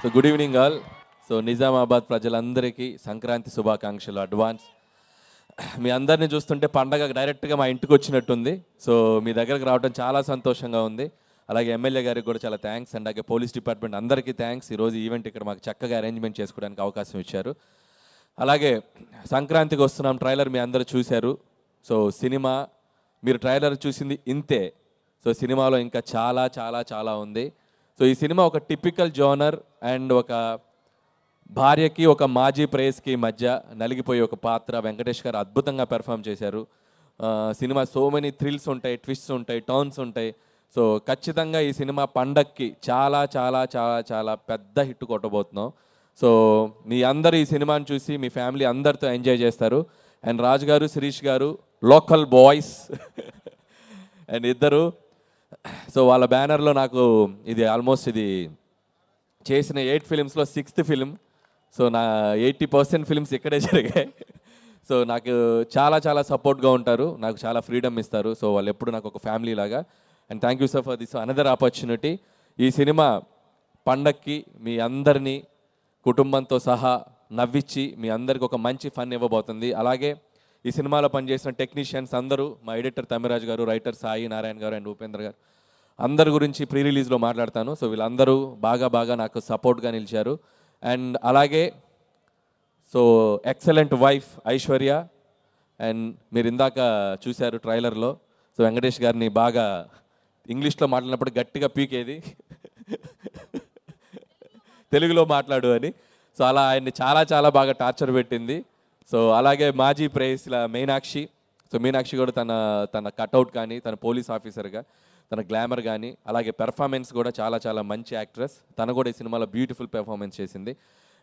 So good evening all so Nizamabad ప్రజలందరికీ సంక్రాంతి శుభాకాంక్షలు advance. మీ అందరిని చూస్తుంటే పండగ డైరెక్ట్గా మా ఇంటికి వచ్చినట్టుంది. సో మీ దగ్గరకు రావడం చాలా సంతోషంగా ఉంది. అలాగే ఎమ్మెల్యే గారికి కూడా చాలా థ్యాంక్స్ అండ్ అలాగే పోలీస్ డిపార్ట్మెంట్ అందరికీ థ్యాంక్స్ ఈరోజు ఈవెంట్ ఇక్కడ మాకు చక్కగా అరేంజ్మెంట్ చేసుకోవడానికి అవకాశం ఇచ్చారు. అలాగే సంక్రాంతికి వస్తున్నాం. ట్రైలర్ మీ అందరూ చూశారు. సో సినిమా మీరు ట్రైలర్ చూసింది ఇంతే. సో సినిమాలో ఇంకా చాలా చాలా చాలా ఉంది. సో ఈ సినిమా ఒక టిపికల్ జోనర్ అండ్ ఒక భార్యకి ఒక మాజీ ప్రేయస్కి మధ్య నలిగిపోయే ఒక పాత్ర వెంకటేష్ గారు అద్భుతంగా పెర్ఫామ్ చేశారు. సినిమా సో మెనీ థ్రిల్స్ ఉంటాయి ట్విస్ట్స్ ఉంటాయి టర్న్స్ ఉంటాయి. సో ఖచ్చితంగా ఈ సినిమా పండక్కి చాలా చాలా చాలా చాలా పెద్ద హిట్ కొట్టబోతున్నాం. సో మీ అందరు ఈ సినిమాని చూసి మీ ఫ్యామిలీ అందరితో ఎంజాయ్ చేస్తారు. అండ్ రాజు గారు శిరీష్ గారు లోకల్ బాయ్స్. అండ్ ఇద్దరు సో వాళ్ళ బ్యానర్లో నాకు ఇది ఆల్మోస్ట్ ఇది చేసిన ఎయిట్ ఫిలిమ్స్లో సిక్స్త్ ఫిలిం. సో నా ఎయిటీ పర్సెంట్ ఫిలిమ్స్ ఇక్కడే జరిగాయి. సో నాకు చాలా చాలా సపోర్ట్గా ఉంటారు. నాకు చాలా ఫ్రీడమ్ ఇస్తారు. సో వాళ్ళు ఎప్పుడు నాకు ఒక ఫ్యామిలీ లాగా. And thank you sir for this another opportunity. ఈ సినిమా పండక్కి మీ అందరినీ కుటుంబంతో సహా నవ్వించి మీ అందరికి ఒక మంచి ఫన్ ఇవ్వబోతుంది. అలాగే ఈ సినిమాలో పనిచేసిన టెక్నీషియన్స్ అందరూ మా ఎడిటర్ తమిరాజ్ గారు రైటర్ సాయి నారాయణ గారు అండ్ ఉపేంద్ర గారు అందరి గురించి ప్రీ రిలీజ్లో మాట్లాడతాను. సో వీళ్ళందరూ బాగా బాగా నాకు సపోర్ట్గా నిలిచారు. అండ్ అలాగే so excellent wife Aishwarya and మీరు ఇందాక చూశారు ట్రైలర్లో. సో వెంకటేష్ గారిని బాగా ఇంగ్లీష్లో మాట్లాడినప్పుడు గట్టిగా పీకేది. తెలుగులో మాట్లాడు అని. సో అలా ఆయన్ని చాలా చాలా బాగా టార్చర్ పెట్టింది. సో అలాగే మాజీ ప్రేయస్ల మీనాక్షి. సో మీనాక్షి కూడా తన తన కట్అవుట్ కానీ తన పోలీస్ ఆఫీసర్గా. తన గ్లామర్ కానీ అలాగే పెర్ఫార్మెన్స్ కూడా చాలా చాలా మంచి యాక్ట్రెస్. తను కూడా ఈ సినిమాలో బ్యూటిఫుల్ పెర్ఫార్మెన్స్ చేసింది.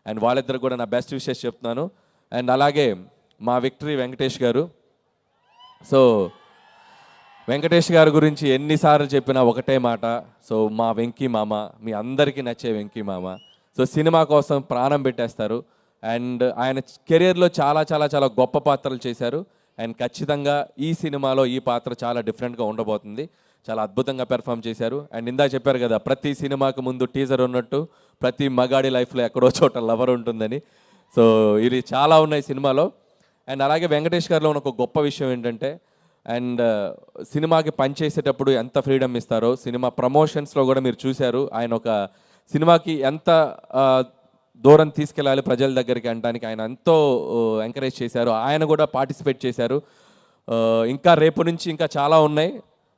అండ్ వాళ్ళిద్దరు కూడా నా బెస్ట్ విషెస్ చెప్తున్నాను. అండ్ అలాగే మా విక్టరీ వెంకటేష్ గారు. సో వెంకటేష్ గారి గురించి ఎన్నిసార్లు చెప్పినా ఒకటే మాట. సో మా వెంకీ మామ మీ అందరికీ నచ్చే వెంకీ మామ. సో సినిమా కోసం ప్రాణం పెట్టేస్తారు. అండ్ ఆయన కెరియర్లో చాలా చాలా చాలా గొప్ప పాత్రలు చేశారు. అండ్ ఖచ్చితంగా ఈ సినిమాలో ఈ పాత్ర చాలా డిఫరెంట్గా ఉండబోతుంది. చాలా అద్భుతంగా పెర్ఫామ్ చేశారు. అండ్ ఇందా చెప్పారు కదా ప్రతి సినిమాకు ముందు టీజర్ ఉన్నట్టు ప్రతి మగాడి లైఫ్లో ఎక్కడో చోట లవర్ ఉంటుందని. సో ఇది చాలా ఉన్నాయి సినిమాలో. అండ్ అలాగే వెంకటేష్ గారిలో ఉన్న ఒక గొప్ప విషయం ఏంటంటే అండ్ సినిమాకి పనిచేసేటప్పుడు ఎంత ఫ్రీడమ్ ఇస్తారో సినిమా ప్రమోషన్స్లో కూడా మీరు చూశారు. ఆయన ఒక సినిమాకి ఎంత దూరం తీసుకెళ్ళాలి ప్రజల దగ్గరికి అనడానికి ఆయన ఎంతో ఎంకరేజ్ చేశారు. ఆయన కూడా పార్టిసిపేట్ చేశారు. ఇంకా రేపు నుంచి ఇంకా చాలా ఉన్నాయి.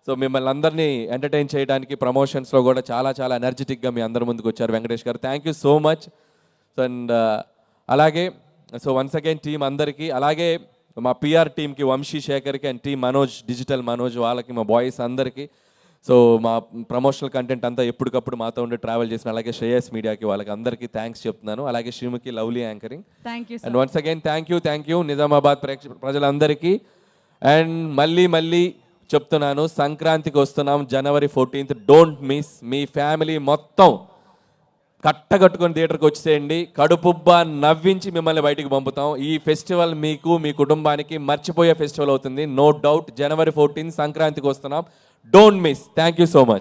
సో మిమ్మల్ని అందరినీ ఎంటర్టైన్ చేయడానికి ప్రమోషన్స్లో కూడా చాలా చాలా ఎనర్జెటిక్గా మీ అందరి ముందుకు వచ్చారు వెంకటేష్ గారు. Thank you so much so and అలాగే సో వన్స్ అగైన్ టీం అందరికీ అలాగే మా పిఆర్ టీంకి Vamsi శేఖర్కి and team Manoj digital Manoj వాళ్ళకి మా బాయ్స్ అందరికీ. సో మా ప్రమోషనల్ కంటెంట్ అంతా ఎప్పటికప్పుడు మాతో ఉండి ట్రావెల్ చేసిన అలాగే శ్రేయస్ మీడియాకి వాళ్ళకి అందరికీ థ్యాంక్స్ చెప్తున్నాను. అలాగే Sreemukhi lovely anchoring thank you and once again thank you thank you Nizamabad ప్రేక్ష ప్రజలందరికీ. అండ్ మళ్ళీ మళ్ళీ చెప్తున్నాను సంక్రాంతికి వస్తున్నాం జనవరి ఫోర్టీన్త్. డోంట్ మిస్ మీ ఫ్యామిలీ మొత్తం కట్టగట్టుకొని థియేటర్కి వచ్చేయండి. కడుపుబ్బా నవ్వించి మిమ్మల్ని బయటికి పంపుతాం. ఈ ఫెస్టివల్ మీకు మీ కుటుంబానికి మర్చిపోయే ఫెస్టివల్ అవుతుంది. నో డౌట్ జనవరి ఫోర్టీన్త్ సంక్రాంతికి వస్తున్నాం. Don't miss thank you so much